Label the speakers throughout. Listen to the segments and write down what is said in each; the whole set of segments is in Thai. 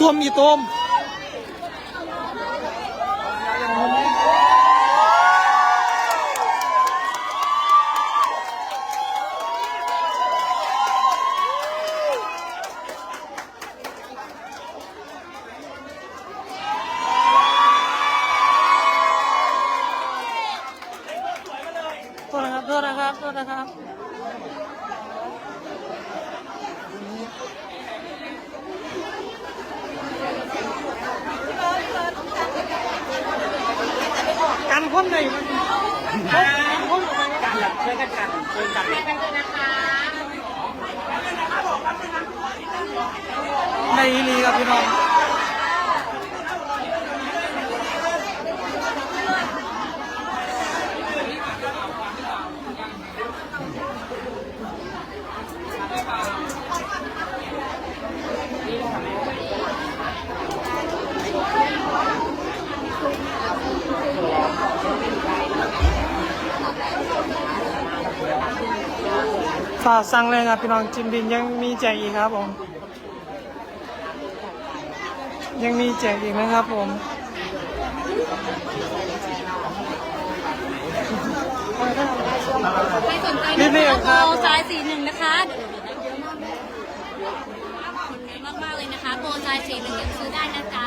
Speaker 1: ตัวมกี่ตัวมโทษนะครับ โทษนะครับ โทษนะครับ กัน คนไหนมันกันคนไหน
Speaker 2: กันแบบช่วยกันกันช่วยกัน
Speaker 1: ในนี้ครับพี่น้อง ฝากสั่งเลยครับพี่น้องจิมบินยังมีแจกอีกครับผม ยังมีแจกอีกนะครับผม
Speaker 3: ไม่สนใจ
Speaker 1: รี
Speaker 3: นะคะโปรไซส์สีหนึ่งนะคะเดี๋ยวๆๆเยอะมากเลยคนเยอะมากๆเลยนะคะโปรไซส์สีหนึ่งยังซื้อได้นะจ๊ะ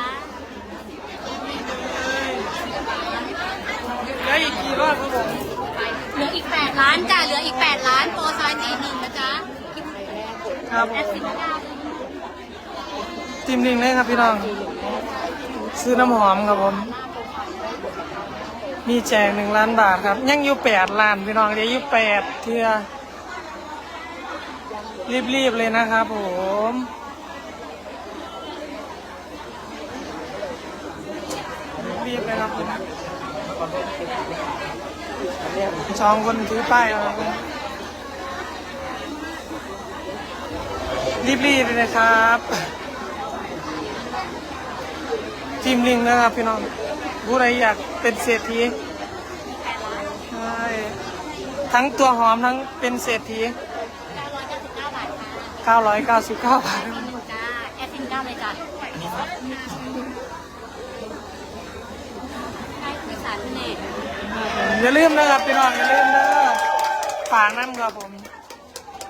Speaker 1: ได้อีกกี่รอบครับผม
Speaker 3: เหลืออีก8 ล้านจ้ะเหลืออีก 8 ล้านโปรซส์สีหนึ่งนะจ๊ะ
Speaker 1: ครับผ
Speaker 3: แอ
Speaker 1: ม
Speaker 3: ดสินค้า
Speaker 1: จิมลิงเลยครับพี่น้อง ซื้อน้ำหอมครับผม มีแจกหนึ่งล้านบาทครับ ยังอยู่แปดล้านพี่น้องเดี๋ยวอยู่แปดเทือรีบๆเลยนะครับผมรีบเลยครับ สองคนถือป้ายแล้วครับรีบๆเลยนะครับจิมลิงนะครับพี่น้องผู้ใดอยากเป็นเศรษฐีใช่ทั้งตัวหอมทั้งเป็นเศรษฐี
Speaker 3: 999 บาทค่ะ
Speaker 1: 999บาท
Speaker 3: จ้าแอดสินค้าเลยจ้ะให้บริษัทเนต
Speaker 1: อย่าลืมนะครับพี่น้องอย่าลืมเด้อฝากน้ำครับผม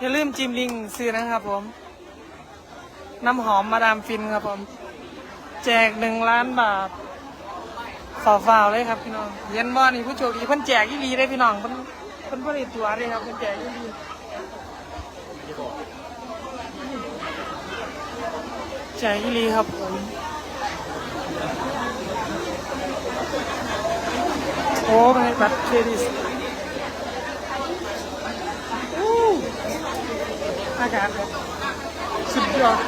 Speaker 1: อย่าลืมจิมลิงซื้อนะครับผม น้ำหอมมาดามฟินครับผม แจกหนึ่งล้านบาทฝ่าวๆเลยครับพี่น้องเย็นบ่นี่ผู้โชคดีเพิ่นแจกยี่ลีได้พี่น้องเพิ่นเพิ่นผลิตตัวเลยครับเพิ่นแจกยี่ลีแจกยี่ลีครับผม โอ้ไม่บัตรเครดิตอู้อากาศสุดยอด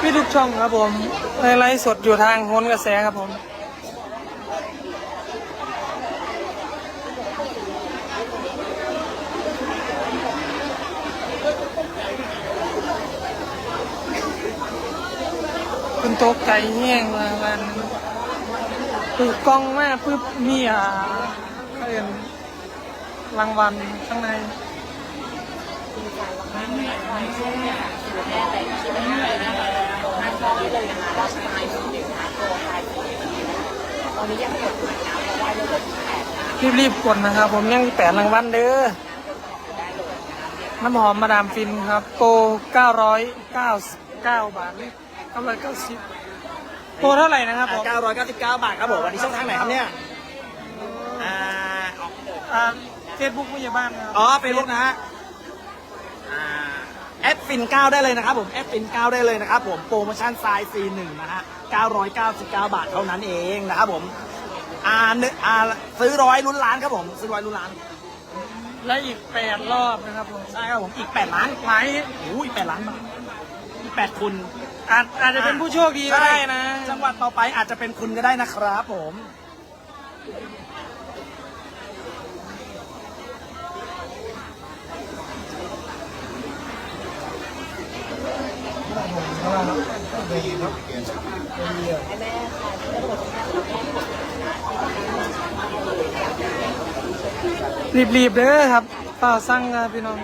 Speaker 1: พี่ทุกช่องครับผมในไลฟ์สดอยู่ทางโหนกระแสครับผม คุณโต๊ะไก่แห้งมาวัน ปืกกล้องมากปึ๊บมีอ่าเขาเรียนรางวัลข้างในรีบๆกดนะครับ ผมยังแปดรางวัลเด้อน้ำหอมมาดามฟินครับ โปร999 บาทเลย990โปร เท่าไหร่นะครับผม
Speaker 2: 999 บาทครับผมวันนี้ช่องทางไหนครับเนี่ยอ่า
Speaker 1: อ่าเฟซบุ๊กผู้ใหญ่บ้านครับ
Speaker 2: อ๋อเฟซบุ๊กนะฮะอ่าแอดฟิน9ได้เลยนะครับผมแอดฟิน9ได้เลยนะครับผมโปรโมชั่นไซส์ C1 นะฮะ999 บาทเท่านั้นเองนะครับผมอ่าหนึ่งอ่าซื้อร้อยลุ้นล้านครับผมซื้อร้อยลุ้นล้าน
Speaker 1: และอีก 8 รอบนะครับผม
Speaker 2: ใช่ครับผมอีก 8 ล้าน
Speaker 1: หลาย
Speaker 2: โอ้ย8ล้านบาทอีก 8 คุณ
Speaker 1: อาจอาจจะเป็นผู้โชคดีก็ได้นะ
Speaker 2: จังหวัดต่อไปอาจจะเป็นคุณก็ได้นะครับผม
Speaker 1: รีบๆเด้อครับ เปล่าสั่งครับพี่น้อง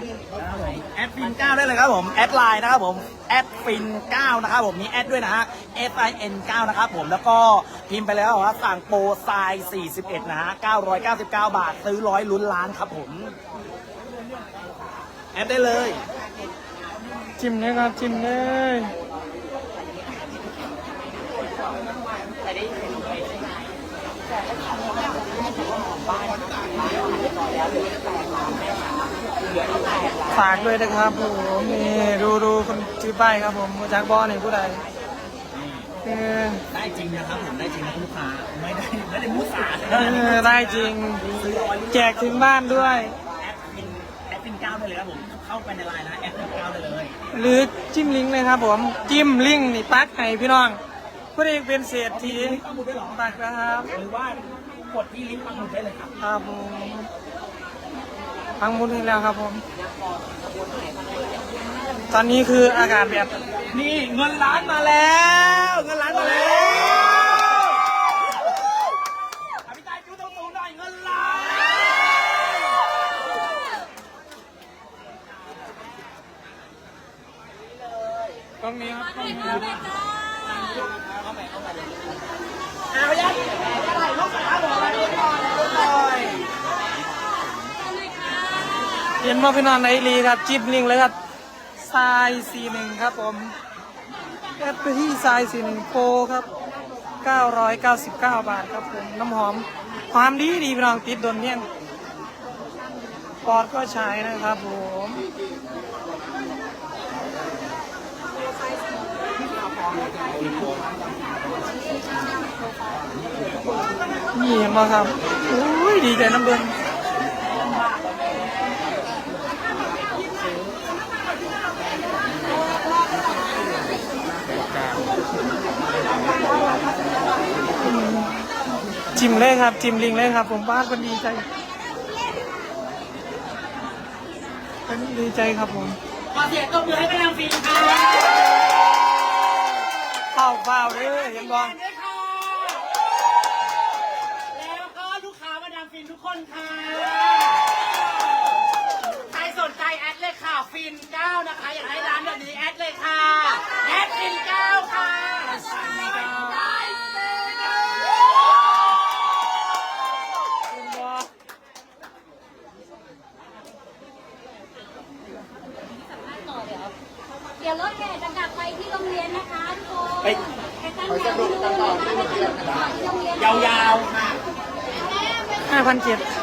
Speaker 2: แอดฟิน9ได้เลยครับผมแอดไลน์นะครับผมแอดฟิน9นะครับผมมีแอดด้วยนะฮะ F I N 9นะครับผมแล้วก็พิมพ์ไปแล้วว่าสั่งโปรไซส์41 นะฮะ 999 บาท ซื้อร้อยลุ้นล้านครับผม แอดได้เลย
Speaker 1: จิ้มเลยครับจิ้มเลย ฝากด้วยนะครับผมนี่ดูดูคนถือป้ายครับผมมาจากบอนี่ผู้ใดเออ
Speaker 2: ได้จริงนะครับผมได้จริงนะลูกค้าไม่ได้ไม่ได้มุสา
Speaker 1: เออได้จริง แจกถึงบ้านด้วย
Speaker 2: แอดฟินแอดฟิน9ได้เลยครับผมเข้าไปในไลน์นะแอดฟิน9ได้เลย
Speaker 1: หรือจิ้มลิงก์เลยครับผมจิ้มลิงก์นี่ปักให้พี่น้องผู้ใดเป็นเศรษฐี
Speaker 2: ปักหมุดได้เหรอ
Speaker 1: ปักนะครับ
Speaker 2: หรือว่ากดที่ลิงก์ปักหมุดได้เลยครับ
Speaker 1: ครับผม พังมุดให้แล้วครับผม ตอนนี้คืออากาศแบบ
Speaker 2: นี่เงินล้านมาแล้ว เงินล้านมาแล้วอภิตายจูตรงๆหน่อยเงินล้าน
Speaker 1: ตรงนี้ครับ
Speaker 3: ไปเข้าเลยจ้า
Speaker 2: เอา
Speaker 1: เห็นว่าพี่น้องในรีครับจิ้มลิงเลยครับทรายสี่หนึ่งครับผมแอปที่ทรายสี่หนึ่งโปรครับ999บาทครับผมน้ำหอมความดีดีพี่น้องติดโดนเนี่ยปอดก็ใช้นะครับผมนี่เห็นไหมครับโอ้ยดีใจน้ำเบิ้ง จิ้มเลยครับ จิ้มลิงเลยครับ ผมบ้านคนดีใจคนดีใจครับผม
Speaker 2: ขอเสียงตบมือให้กำลังฟินค่ะ
Speaker 1: เฝ้าเฝ้าเด้อเห็นบ้าง
Speaker 2: ด้วยค่ะแล้วก็ลูกค้ามาดามฟินทุกคนค่ะ ใครสนใจแอดเลยค่ะ ฟิน9นะคะ อยากให้ร้านแบบนี้แอดเลยค่ะ แอดฟิน9ค่ะ
Speaker 3: ต่อเดี๋ยว เดี๋ยวรถแห่จะกลับไปที่โรงเรียนนะคะทุกคน
Speaker 2: ไป
Speaker 3: ไปตั้งแถวดูนะคะไปตั้งแถวที่โรงเรียน
Speaker 2: ยาวๆค่ะ
Speaker 1: ห้าพันเจ็ด
Speaker 3: ๆ